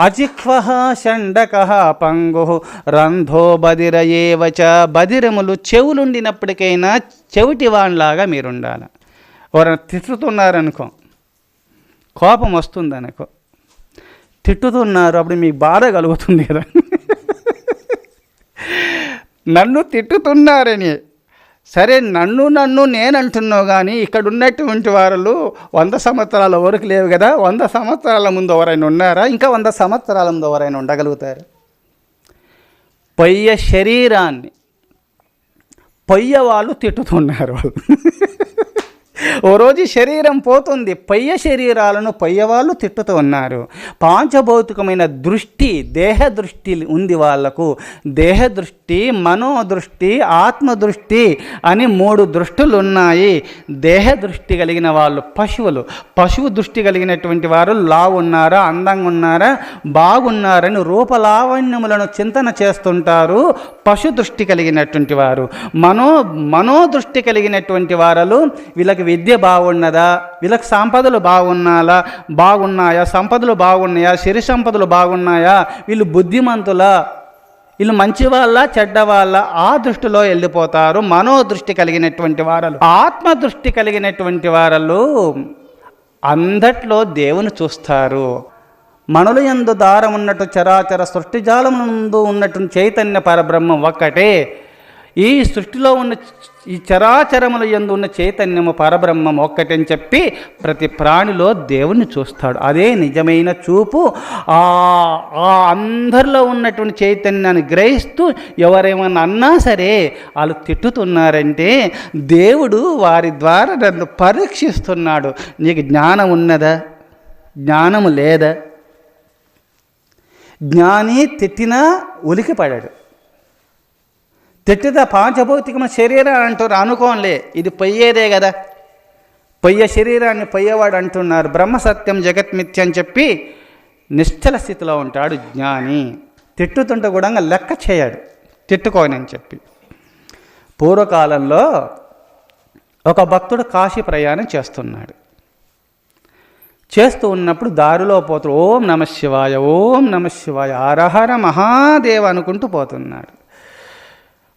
అజిహ్వ షండక పంగు రంధో బదిర ఏవచ బదిరములు చెవులుండినప్పటికైనా చెవిటి వాణ్లాగా మీరుండాలి. ఎవరైనా తిట్టుతున్నారనుకో కోపం వస్తుంది అనుకో తిట్టుతున్నారు అప్పుడు మీకు బాధ కలుగుతుంది కదా. నన్ను తిట్టుతున్నారని సరే నన్ను నన్ను నేను అంటున్నావు కానీ ఇక్కడ ఉన్నటువంటి వారు వంద సంవత్సరాల వరకు లేవు కదా వంద సంవత్సరాల ముందు ఎవరైనా ఉన్నారా? ఇంకా వంద సంవత్సరాల ముందు ఎవరైనా ఉండగలుగుతారు? పయ్య శరీరాన్ని పయ్య వాళ్ళు తిట్టుతున్నారు వాళ్ళు. ఓ రోజు శరీరం పోతుంది. పయ్య శరీరాలను పయ్యవాళ్ళు తిట్టుతూ ఉన్నారు పాంచభౌతికమైన దృష్టి దేహ దృష్టి ఉంది వాళ్ళకు దేహ దృష్టి మనోదృష్టి ఆత్మదృష్టి అని మూడు దృష్టులు ఉన్నాయి దేహ దృష్టి కలిగిన వాళ్ళు పశువులు. పశువు దృష్టి కలిగినటువంటి వారు లావున్నారా అందంగా ఉన్నారా బాగున్నారని రూపలావణ్యములను చింతన చేస్తుంటారు పశు దృష్టి కలిగినటువంటి వారు. మనో మనోదృష్టి కలిగినటువంటి వారలు వీళ్ళకి విద్య బాగున్నదా వీళ్ళకి సంపదలు బాగున్నాలా బాగున్నాయా సంపదలు బాగున్నాయా సిరి సంపదలు బాగున్నాయా వీళ్ళు బుద్ధిమంతుల వీళ్ళు మంచి వాళ్ళ చెడ్డ వాళ్ళ ఆ దృష్టిలో వెళ్ళిపోతారు మనోదృష్టి కలిగినటువంటి వారలు. ఆత్మ దృష్టి కలిగినటువంటి వారలు అందట్లో దేవుని చూస్తారు. మనలు ఎందు దారం ఉన్నట్టు చరాచర సృష్టిజాలమునందు ఉన్నట్టు చైతన్య పరబ్రహ్మం ఒక్కటే. ఈ సృష్టిలో ఉన్న ఈ చరాచరముల ఎందు ఉన్న చైతన్యము పరబ్రహ్మం ఒక్కటని చెప్పి ప్రతి ప్రాణిలో దేవుణ్ణి చూస్తాడు. అదే నిజమైన చూపు. ఆ ఆ అందరిలో ఉన్నటువంటి చైతన్యాన్ని గ్రహిస్తూ ఎవరేమన్నా అన్నా సరే వాళ్ళు తిట్టుతున్నారంటే దేవుడు వారి ద్వారా నన్ను పరీక్షిస్తున్నాడు. నీకు జ్ఞానం ఉన్నదా? జ్ఞానము లేదా? జ్ఞాని తిట్టినా ఉలికిపడాడు. తిట్టిద పాంచభౌతికమైన శరీరం అంటారు అనుకోనిలే. ఇది పొయ్యేదే కదా. పొయ్య శరీరాన్ని పొయ్యేవాడు అంటున్నారు. బ్రహ్మసత్యం జగత్మిథ్య అని చెప్పి నిశ్చల స్థితిలో ఉంటాడు జ్ఞాని. తిట్టుతుంటే కూడా లెక్క చేయడు. తిట్టుకోనని చెప్పి. పూర్వకాలంలో ఒక భక్తుడు కాశీ ప్రయాణం చేస్తున్నాడు. చేస్తూ ఉన్నప్పుడు దారిలో పోతూ ఓం నమ శివాయ ఓం నమ శివాయ హరహర మహాదేవ అనుకుంటూ పోతున్నాడు.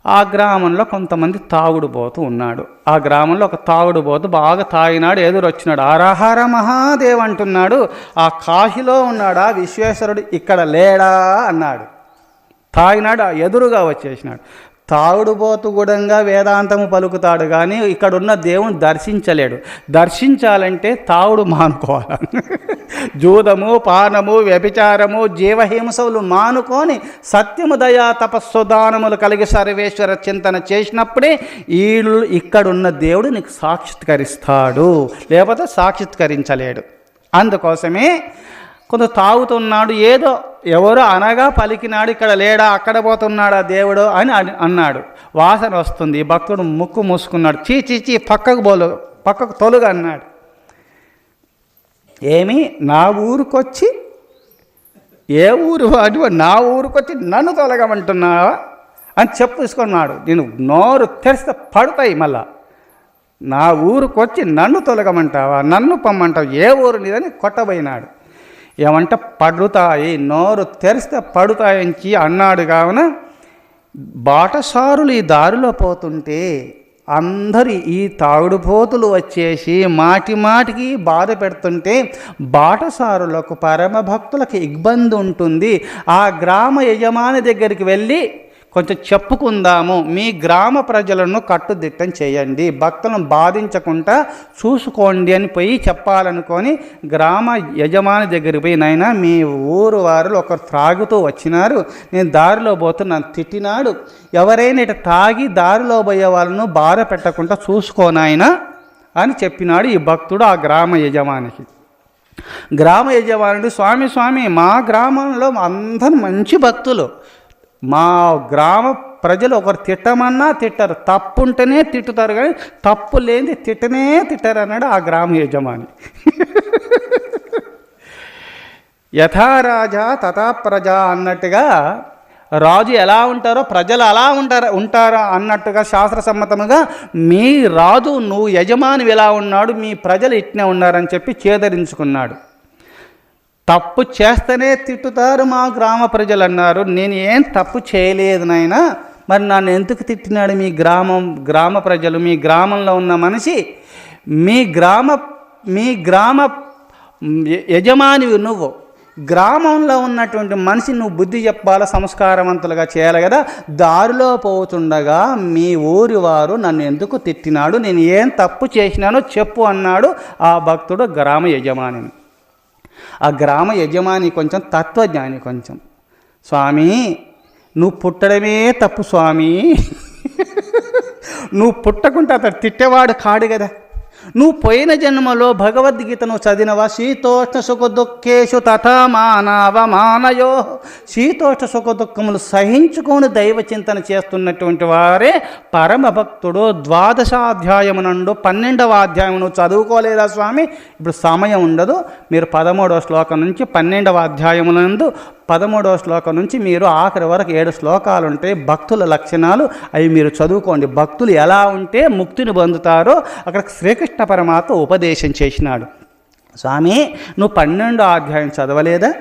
ఆ గ్రామంలో కొంతమంది తాగుడు పోతూ ఉన్నాడు. ఆ గ్రామంలో ఒక తాగుడు పోతూ బాగా తాగినాడు ఎదురొచ్చినాడు. ఆరాహార మహాదేవ్ అంటున్నాడు. ఆ కాశీలో ఉన్నాడా? విశ్వేశ్వరుడు ఇక్కడ లేడా అన్నాడు. తాగినాడు ఆ ఎదురుగా వచ్చేసినాడు. తాగుడుబోతు గుడంగా వేదాంతము పలుకుతాడు కానీ ఇక్కడున్న దేవుని దర్శించలేడు. దర్శించాలంటే తాగుడు మానుకోవాలి జూదము పానము వ్యభిచారము జీవహింసలు మానుకొని సత్యము దయా తపస్సు దానములు కలిగి సర్వేశ్వర చింతన చేసినప్పుడే వీళ్ళు ఇక్కడున్న దేవుడు నీకు సాక్షాత్కరిస్తాడు. లేకపోతే సాక్షాత్కరించలేడు. అందుకోసమే కొంత తాగుతున్నాడు ఏదో ఎవరో అనగా పలికినాడు ఇక్కడ లేడా అక్కడ పోతున్నాడా దేవుడు అని అన్నాడు. వాసన వస్తుంది భక్తుడు ముక్కు మూసుకున్నాడు చీ చీచి పక్కకు బోలు పక్కకు తొలుగా అన్నాడు. ఏమి నా ఊరికొచ్చి ఏ ఊరు అటు నా ఊరికొచ్చి నన్ను తొలగమంటున్నావా అని చెప్పుకున్నాడు నేను నోరు తెరిస్తే పడతాయి మళ్ళా. నా ఊరికొచ్చి నన్ను తొలగమంటావా నన్ను పొమ్మంటావు ఏ ఊరు నీదని కొట్టబోయినాడు. ఏమంటే పడుతాయి నోరు తెరిస్తే పడుతాయించి అన్నాడు. కావున బాటసారులు ఈ దారిలో పోతుంటే అందరి ఈ తాగుడుపోతులు వచ్చేసి మాటి మాటికి బాధ పెడుతుంటే బాటసారులకు పరమ భక్తులకు ఇబ్బంది ఉంటుంది. ఆ గ్రామ యజమాని దగ్గరికి వెళ్ళి కొంచెం చెప్పుకుందాము. మీ గ్రామ ప్రజలను కట్టుదిట్టం చేయండి. భక్తులను బాధించకుండా చూసుకోండి అని పోయి చెప్పాలనుకొని గ్రామ యజమాని దగ్గరికి పోయి నాయన మీ ఊరు వారు ఒకరు త్రాగుతూ వచ్చినారు. నేను దారిలో పోతున్నాను తిట్టినాడు. ఎవరైనా ఇట తాగి దారిలో పోయే వాళ్ళను బాధ పెట్టకుండా చూసుకోనాయన అని చెప్పినాడు ఈ భక్తుడు ఆ గ్రామ యజమానికి. గ్రామ యజమానుడు స్వామి స్వామి మా గ్రామంలో అందరు మంచి భక్తులు. మా గ్రామ ప్రజలు ఒకరు తిట్టమన్నా తిట్టరు. తప్పు ఉంటేనే తిట్టుతారు కానీ తప్పు లేని తిట్టనే తిట్టారు అన్నాడు ఆ గ్రామ యజమాని. యథారాజా తథా ప్రజ అన్నట్టుగా రాజు ఎలా ఉంటారో ప్రజలు అలా ఉంటారు ఉంటారా అన్నట్టుగా శాస్త్రసమ్మతముగా మీ రాజు నువ్వు యజమాని ఎలా ఉన్నాడు మీ ప్రజలు ఇట్నే ఉన్నారని చెప్పి చేదరించుకున్నాడు. తప్పు చేస్తేనే తిట్టుతారు మా గ్రామ ప్రజలు అన్నారు నేను ఏం తప్పు చేయలేదు నాయనా. మరి నన్ను ఎందుకు తిట్టినాడు మీ గ్రామం గ్రామ ప్రజలు? మీ గ్రామంలో ఉన్న మనిషి మీ గ్రామ మీ గ్రామ యజమానివి నువ్వు. గ్రామంలో ఉన్నటువంటి మనిషి నువ్వు బుద్ధి చెప్పాల సంస్కారవంతులుగా చేయాలి కదా? దారిలో పోతుండగా మీ ఊరి వారు నన్ను ఎందుకు తిట్టినాడు? నేను ఏం తప్పు చేసినానో చెప్పు అన్నాడు ఆ భక్తుడు గ్రామ యజమానిని. ఆ గ్రామ యజమాని కొంచెం తత్వజ్ఞాని కొంచెం. స్వామి నువ్వు పుట్టడమే తప్పు స్వామి. నువ్వు పుట్టకుంటే అతడు తిట్టేవాడు కాడు కదా. నువ్వు పోయిన జన్మలో భగవద్గీతను చదివినవా? శీతోష్ణ సుఖ దుఃఖేషు తథా శీతోష్ణ సుఖ దుఃఖములు సహించుకొని దైవ చింతన చేస్తున్నటువంటి వారే పరమభక్తుడు. ద్వాదశాధ్యాయమునండు పన్నెండవ అధ్యాయమును చదువుకోలేదా స్వామి? ఇప్పుడు సమయం ఉండదు. మీరు పదమూడవ శ్లోకం నుంచి పన్నెండవ అధ్యాయమునందు పదమూడవ శ్లోకం నుంచి మీరు ఆఖరి వరకు ఏడు శ్లోకాలు ఉంటాయి భక్తుల లక్షణాలు అవి మీరు చదువుకోండి. భక్తులు ఎలా ఉంటే ముక్తిని పొందుతారో అక్కడ శ్రీకృష్ణ పరమాత్మ ఉపదేశం చేసినాడు. స్వామి నువ్వు పన్నెండో అధ్యాయం చదవలేదా?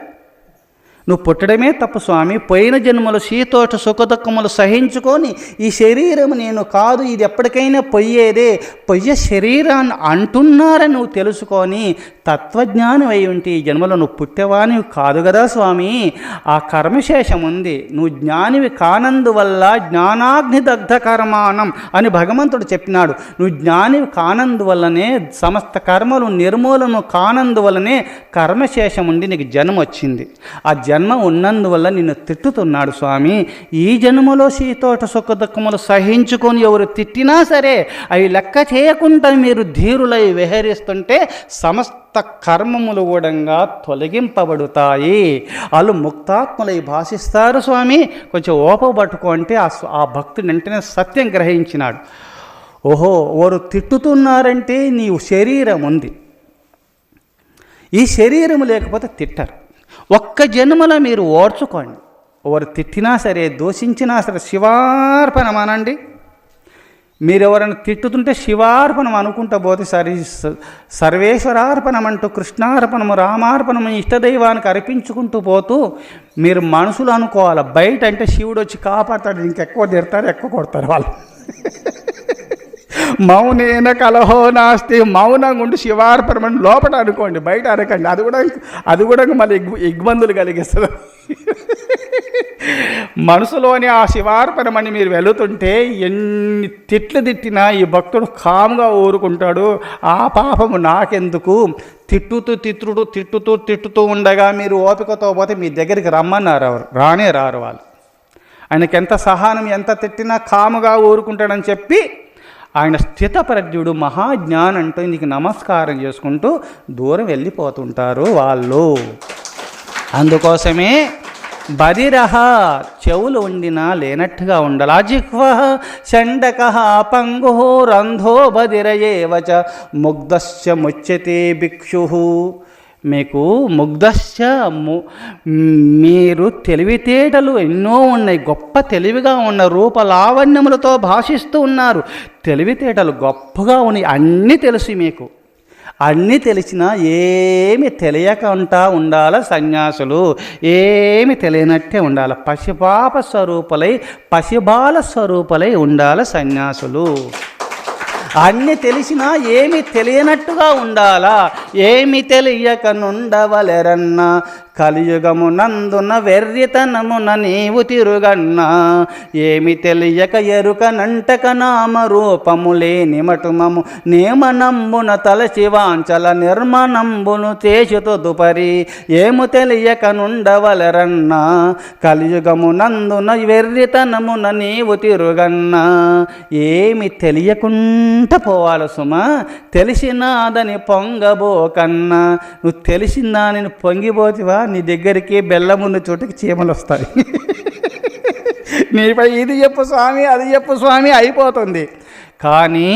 నువ్వు పుట్టడమే తప్పు స్వామి. పోయిన జన్మలు శీతోట సుఖదుఖములు సహించుకొని ఈ శరీరం నేను కాదు ఇది ఎప్పటికైనా పొయ్యేదే. పొయ్య శరీరాన్ని అంటున్నారని నువ్వు తెలుసుకొని తత్వజ్ఞానం అయి ఉంటే ఈ జన్మలో నువ్వు పుట్టేవానివి కాదు కదా స్వామి. ఆ కర్మశేషం ఉంది నువ్వు జ్ఞానివి కానందువల్ల జ్ఞానాగ్ని దగ్ధ కర్మానం అని భగవంతుడు చెప్పినాడు. నువ్వు జ్ఞానివి కానందువల్లనే సమస్త కర్మలు నిర్మూలన కానందువల్లనే కర్మశేషం ఉండి నీకు జన్మ వచ్చింది ఆ జన్మ ఉన్నందువల్ల నిన్ను తిట్టుతున్నాడు స్వామి. ఈ జన్మలో సీతోట సుఖ దుఃఖములు సహించుకొని ఎవరు తిట్టినా సరే అవి లెక్క చేయకుండా మీరు ధీరులై విహరిస్తుంటే సమస్త కర్మములు కూడా తొలగింపబడుతాయి. వాళ్ళు ముక్తాత్ములై భాషిస్తారు స్వామి. కొంచెం ఓప పట్టుకో అంటే ఆ ఆ భక్తుడు వెంటనే సత్యం గ్రహించినాడు. ఓహో వారు తిట్టుతున్నారంటే నీ శరీరం ఉంది. ఈ శరీరం లేకపోతే తిట్టరు. ఒక్క జన్మలో మీరు ఓర్చుకోండి. ఎవరు తిట్టినా సరే దోషించినా సరే శివార్పణమానండి. మీరు ఎవరైనా తిట్టుతుంటే శివార్పణం అనుకుంటా పోతే సరి సర్వేశ్వరార్పణం అంటూ కృష్ణార్పణము రామార్పణము ఇష్టదైవానికి అర్పించుకుంటూ పోతూ మీరు మనసులు అనుకోవాలి? బయట అంటే శివుడు వచ్చి కాపాడతాడు ఇంకెక్కువ తిడతారు ఎక్కువ కొడతారు వాళ్ళు. మౌనేన కలహో నాస్తి మౌనంగా ఉండి శివార్పణమని లోపల అనుకోండి బయట అనకండి అది కూడా అది కూడా మళ్ళీ ఇగ్- ఇబ్బందులు కలిగిస్తుంది. మనసులోని ఆ శివార్పణమని మీరు వెళుతుంటే ఎన్ని తిట్లు తిట్టినా ఈ భక్తుడు కామ్గా ఊరుకుంటాడు. ఆ పాపము నాకెందుకు? తిట్టుతూ తిట్టుతూ తిట్టుతూ తిట్టుతూ ఉండగా మీరు ఓపికతో పోతే మీ దగ్గరికి రమ్మన్నారు ఎవరు? రానే రారు వాళ్ళు. ఆయనకి ఎంత సహనం ఎంత తిట్టినా కాముగా ఊరుకుంటాడని చెప్పి ఆయన స్థితప్రజ్ఞుడు మహాజ్ఞాన్ అంటూ నీకు నమస్కారం చేసుకుంటూ దూరం వెళ్ళిపోతుంటారు వాళ్ళు. అందుకోసమే బదిరహ చెవులు ఉండినా లేనట్టుగా ఉండాలి. జిహ్వ షండక పంగు రంధో బదిరయేవచ ముగ్ధశ్చ ముచ్యతే భిక్షు. మీకు ముగ్ధశ్చ ము- మీరు తెలివితేటలు ఎన్నో ఉన్నాయి. గొప్ప తెలివిగా ఉన్న రూప లావణ్యములతో భాషిస్తూ ఉన్నారు. తెలివితేటలు గొప్పగా ఉన్నాయి. అన్నీ తెలుసు మీకు. అన్నీ తెలిసినా ఏమి తెలియకుండా ఉండాల సన్యాసులు ఏమి తెలియనట్టే ఉండాలి. పసిపాప స్వరూపులై పసిబాల స్వరూపులై ఉండాల సన్యాసులు. అన్ని తెలిసినా ఏమి తెలియనట్టుగా ఉండాలా. ఏమి తెలియక నుండవలెరన్నా కలియుగమునందున వెర్రితనమున నీవు తిరుగన్నా ఏమి తెలియక ఎరుక నంటక నామ రూపము లేని మటుమము నేమనంబున తలచి వాంచల నిర్మనంబును చేచుతు దుపరి ఏము తెలియక నుండవలెరన్నా కలియుగమునందున వెర్రితనమున నీవు తిరుగన్నా ఏమి తెలియకుండా పోవాలి సుమా. తెలిసినాదని పొంగబోకన్నా. నువ్వు తెలిసిందా నేను పొంగిపోతివా? నీ దగ్గరికి బెల్లమున్న చోటుకి చీమలు వస్తాయి. నీపై ఇది చెప్పు స్వామి అది చెప్పు స్వామి అయిపోతుంది. కానీ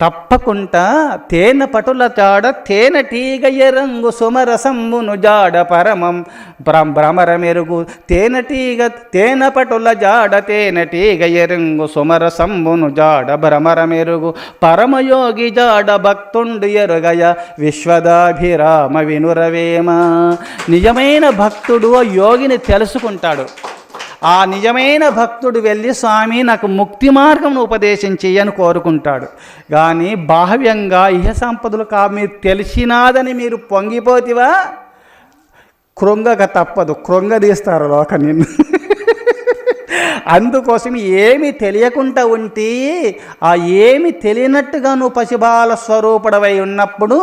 తప్పకుండా తేనె పటుల జాడ తేనె టీగయ్య రంగు సుమరసంబును జాడ పరమం భ్రమ భ్రమర మెరుగు. తేనె టీగ తేనె పటుల జాడ తేనె టీగయ్య రంగు సుమరసంబును జాడ భ్రమర మెరుగు. పరమయోగి జాడ భక్తుండు ఎరుగయ విశ్వదాభిరామ వినురవేమ. నిజమైన భక్తుడు ఆ యోగిని తెలుసుకుంటాడు. ఆ నిజమైన భక్తుడు వెళ్ళి స్వామి నాకు ముక్తి మార్గం ఉపదేశం చేయని కోరుకుంటాడు. కానీ బాహ్యంగా ఇహ సంపదలు కా మీరు తెలిసినాదని మీరు పొంగిపోతివా? కృంగక తప్పదు. కృంగదీస్తారు లోక నిన్ను. అందుకోసం ఏమి తెలియకుండా ఉంటే ఆ ఏమి తెలియనట్టుగా నువ్వు పశుబాల స్వరూపుడవై ఉన్నప్పుడు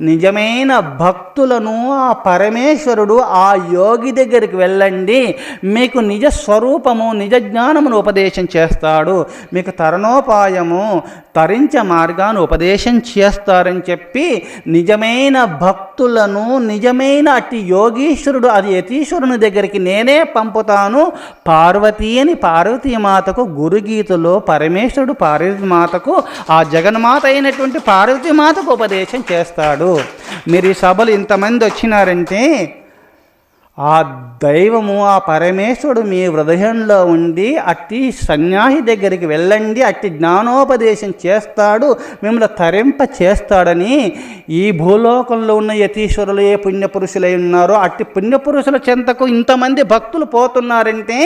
నిజమైన భక్తులను ఆ పరమేశ్వరుడు ఆ యోగి దగ్గరికి వెళ్ళండి. మీకు నిజ స్వరూపము నిజ జ్ఞానమును ఉపదేశం చేస్తాడు. మీకు తరణోపాయము తరించ మార్గాన్ని ఉపదేశం చేస్తారని చెప్పి నిజమైన భక్తులను నిజమైన అట్టి యోగీశ్వరుడు అది యతీశ్వరుని దగ్గరికి నేనే పంపుతాను. పార్వతీ అని పార్వతీమాతకు గురుగీతలో పరమేశ్వరుడు పార్వతీమాతకు ఆ జగన్మాత అయినటువంటి పార్వతీమాతకు ఉపదేశం చేస్తాడు. మీరు ఈ సభలు ఇంతమంది వచ్చినారంటే ఆ దైవము ఆ పరమేశ్వరుడు మీ హృదయంలో ఉండి అట్టి సన్యాసి దగ్గరికి వెళ్ళండి అట్టి జ్ఞానోపదేశం చేస్తాడు మిమ్మల్ని తరింప చేస్తాడని ఈ భూలోకంలో ఉన్న యతీశ్వరులు ఏ పుణ్యపురుషులై ఉన్నారో అట్టి పుణ్యపురుషుల చెంతకు ఇంతమంది భక్తులు పోతున్నారంటే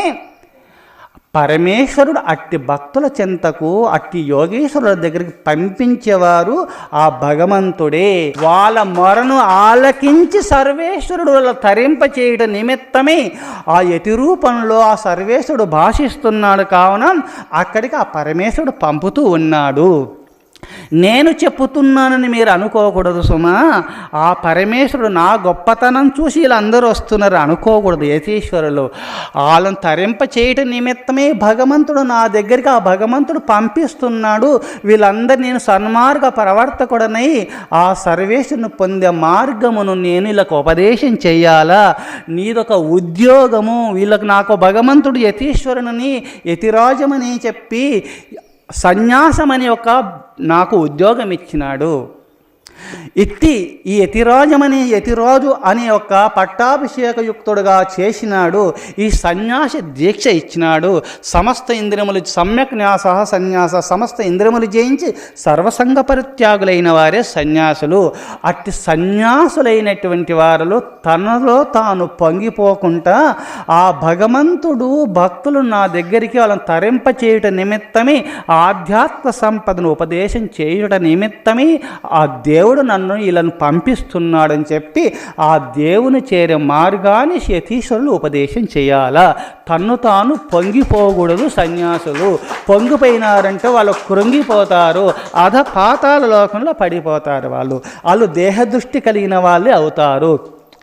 పరమేశ్వరుడు అట్టి భక్తుల చింతకు అట్టి యోగేశ్వరుల దగ్గరికి పంపించేవారు ఆ భగవంతుడే. వాళ్ళ మొరను ఆలకించి సర్వేశ్వరుడు వాళ్ళ తరింప చేయడం నిమిత్తమే ఆ యతిరూపంలో ఆ సర్వేశ్వరుడు భాషిస్తున్నాడు. కావున అక్కడికి ఆ పరమేశ్వరుడు పంపుతూ ఉన్నాడు. నేను చెప్పుతున్నానని మీరు అనుకోకూడదు సుమా. ఆ పరమేశ్వరుడు నా గొప్పతనం చూసి వీళ్ళందరూ వస్తున్నారు. అనుకోకూడదు యతీశ్వరులు. వాళ్ళని తరింప చేయటం నిమిత్తమే భగవంతుడు నా దగ్గరికి ఆ భగవంతుడు పంపిస్తున్నాడు. వీళ్ళందరూ నేను సన్మార్గ ప్రవర్తకుడనై ఆ సర్వేశ్వరుని పొందే మార్గమును నేను వీళ్ళకు ఉపదేశం చేయాలా? నీదొక ఉద్యోగము. వీళ్ళకు నాకు భగవంతుడు యతీశ్వరుని యతిరాజమని చెప్పి సన్యాసమని ఒక నాకు ఉద్యోగం ఇచ్చినాడు ఇట్టి ఈ యతిరాజమని యతిరాజు అనే ఒక పట్టాభిషేకయుక్తుడుగా చేసినాడు ఈ సన్యాసి దీక్ష ఇచ్చినాడు సమస్త ఇంద్రియములు సమ్యక్ న్యాస సన్యాస సమస్త ఇంద్రియములు జయించి సర్వసంగ పరిత్యాగులైన వారే సన్యాసులు. అట్టి సన్యాసులైనటువంటి వారిలో తనలో తాను పొంగిపోకుండా ఆ భగవంతుడు భక్తులు నా దగ్గరికి వాళ్ళని తరింప చేయుట నిమిత్తమే ఆధ్యాత్మ సంపదను ఉపదేశం చేయుట నిమిత్తమే ఆ దేవు దేవుడు నన్ను వీళ్ళను పంపిస్తున్నాడని చెప్పి ఆ దేవుని చేరే మార్గాన్ని యతీశ్వరులు ఉపదేశం చేయాలా? తన్ను తాను పొంగిపోకూడదు సన్యాసులు. పొంగిపోయినారంటే వాళ్ళు కృంగిపోతారు. అధ పాతాల లోకంలో పడిపోతారు వాళ్ళు. వాళ్ళు దేహదృష్టి కలిగిన వాళ్ళే అవుతారు.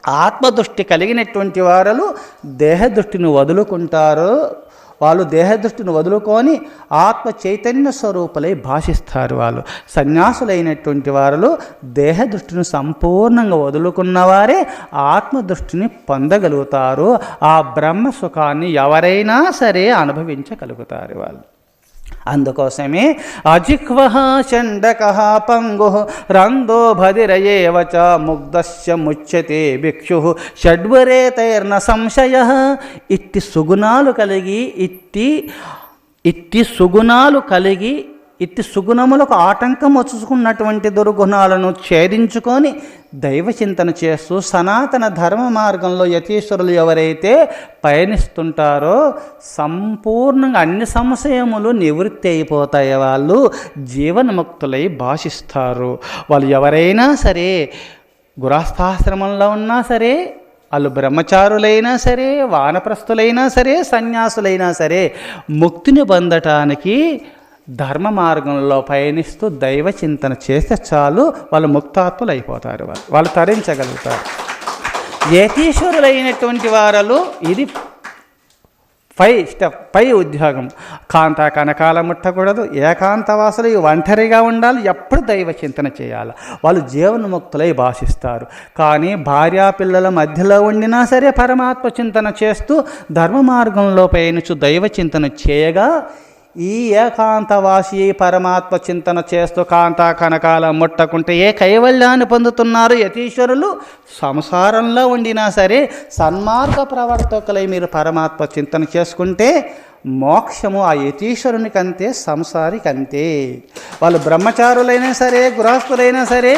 ఆత్మదృష్టి కలిగినటువంటి వారు దేహదృష్టిని వదులుకుంటారు. వాళ్ళు దేహదృష్టిని వదులుకొని ఆత్మ చైతన్య స్వరూపులై భాషిస్తారు వాళ్ళు. సన్యాసులైనటువంటి వారు దేహదృష్టిని సంపూర్ణంగా వదులుకున్నవారే ఆత్మదృష్టిని పొందగలుగుతారు. ఆ బ్రహ్మ సుఖాన్ని ఎవరైనా సరే అనుభవించగలుగుతారు వాళ్ళు. అందుకోసమే అజిహ్వహ చండక పంగు రందో భదిరయేవచ చ ముగ్ధస్య ముచ్యతే భిక్షు షడ్వరేతైర్న సంశయ ఇట్టి సుగుణాలు కలిగి ఇట్టి ఇట్టి సుగుణాలు కలిగి ఇట్టి సుగుణములకు ఆటంకం వచ్చుకున్నటువంటి దుర్గుణాలను ఛేదించుకొని దైవ చింతన చేస్తూ సనాతన ధర్మ మార్గంలో యతీశ్వరులు ఎవరైతే పయనిస్తుంటారో సంపూర్ణంగా అన్ని సంశయములు నివృత్తి అయిపోతాయి. వాళ్ళు జీవన్ముక్తులై భాషిస్తారు. వాళ్ళు ఎవరైనా సరే గురాస్థాశ్రమంలో ఉన్నా సరే వాళ్ళు బ్రహ్మచారులైనా సరే వానప్రస్థులైనా సరే సన్యాసులైనా సరే ముక్తిని పొందటానికి ధర్మ మార్గంలో పయనిస్తూ దైవ చింతన చేస్తే చాలు వాళ్ళు ముక్తాత్ములు అయిపోతారు వాళ్ళు. వాళ్ళు తరించగలుగుతారు. యతీశ్వరులైనటువంటి వారలు ఇది పై స్టెప్ పై ఉద్యోగం. కాంత కనకాల ముట్టకూడదు ఏకాంతవాసులు ఒంటరిగా ఉండాలి ఎప్పుడు దైవ చింతన చేయాలి. వాళ్ళు జీవన్ముక్తులై భాషిస్తారు. కానీ భార్యా పిల్లల మధ్యలో ఉండినా సరే పరమాత్మ చింతన చేస్తూ ధర్మ మార్గంలో పయనించు దైవ చింతన చేయగా ఈ ఏకాంతవాసి పరమాత్మ చింతన చేస్తూ కాంతా కనకాల ముట్టకుంటే ఏ కైవల్యాన్ని పొందుతున్నారు యతీశ్వరులు? సంసారంలో ఉండినా సరే సన్మార్గ ప్రవర్తకులై మీరు పరమాత్మ చింతన చేసుకుంటే మోక్షము ఆ యతీశ్వరునికి అంతే సంసారికి అంతే వాళ్ళు బ్రహ్మచారులైనా సరే గృహస్థులైనా సరే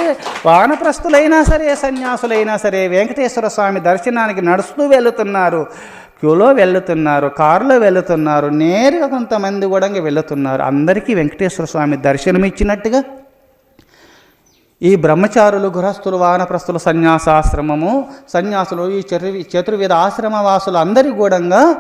వానప్రస్థులైనా సరే సన్యాసులైనా సరే వెంకటేశ్వర స్వామి దర్శనానికి నడుస్తూ వెళుతున్నారు. క్యూలో వెళుతున్నారు కారులో వెళుతున్నారు నేరుగా కొంతమంది కూడా వెళుతున్నారు. అందరికీ వెంకటేశ్వర స్వామి దర్శనం ఇచ్చినట్టుగా ఈ బ్రహ్మచారులు గృహస్థులు వానప్రస్థులు సన్యాసాశ్రమము సన్యాసులు ఈ చతుర్వి చతుర్విధ ఆశ్రమ వాసులు అందరి గూడంగా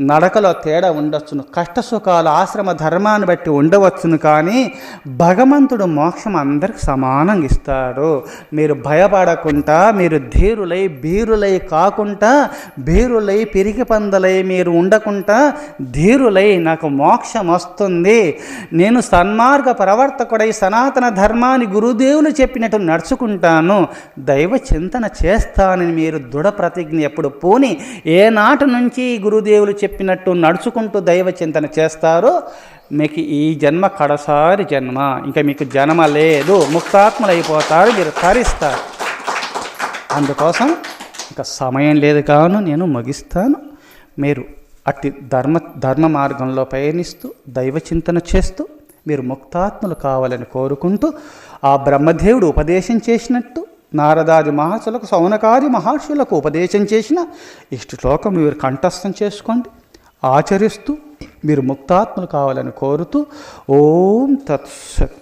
నడకలో తేడా ఉండొచ్చును. కష్ట సుఖాలు ఆశ్రమ ధర్మాన్ని బట్టి ఉండవచ్చును కానీ భగవంతుడు మోక్షం అందరికి సమానంగా ఇస్తాడు. మీరు భయపడకుండా మీరు ధీరులై బీరులై కాకుండా బీరులై పిరికి పందలై మీరు ఉండకుండా ధీరులై నాకు మోక్షం వస్తుంది. నేను సన్మార్గ ప్రవర్తకుడై సనాతన ధర్మాన్ని గురుదేవులు చెప్పినట్టు నడుచుకుంటాను. దైవ చింతన చేస్తానని మీరు దృఢ ప్రతిజ్ఞ ఎప్పుడు పూని ఏనాటి నుంచి గురుదేవులు చెప్పినట్టు నడుచుకుంటూ దైవ చింతన చేస్తారో మీకు ఈ జన్మ కడసారి జన్మ. ఇంకా మీకు జన్మ లేదు. ముక్తాత్మలు అయిపోతారు మీరు తరిస్తారు. అందుకోసం ఇంకా సమయం లేదు కాను నేను ముగిస్తాను. మీరు అట్టి ధర్మ ధర్మ మార్గంలో పయనిస్తూ దైవ చింతన చేస్తూ మీరు ముక్తాత్ములు కావాలని కోరుకుంటూ ఆ బ్రహ్మదేవుడు ఉపదేశం చేసినట్టు నారదాది మహర్షులకు సౌనకాది మహర్షులకు ఉపదేశం చేసిన ఇష్ట శ్లోకం మీరు కంఠస్థం చేసుకోండి. ఆచరిస్తూ మీరు ముక్తాత్మలు కావాలని కోరుతూ ఓం తత్సత్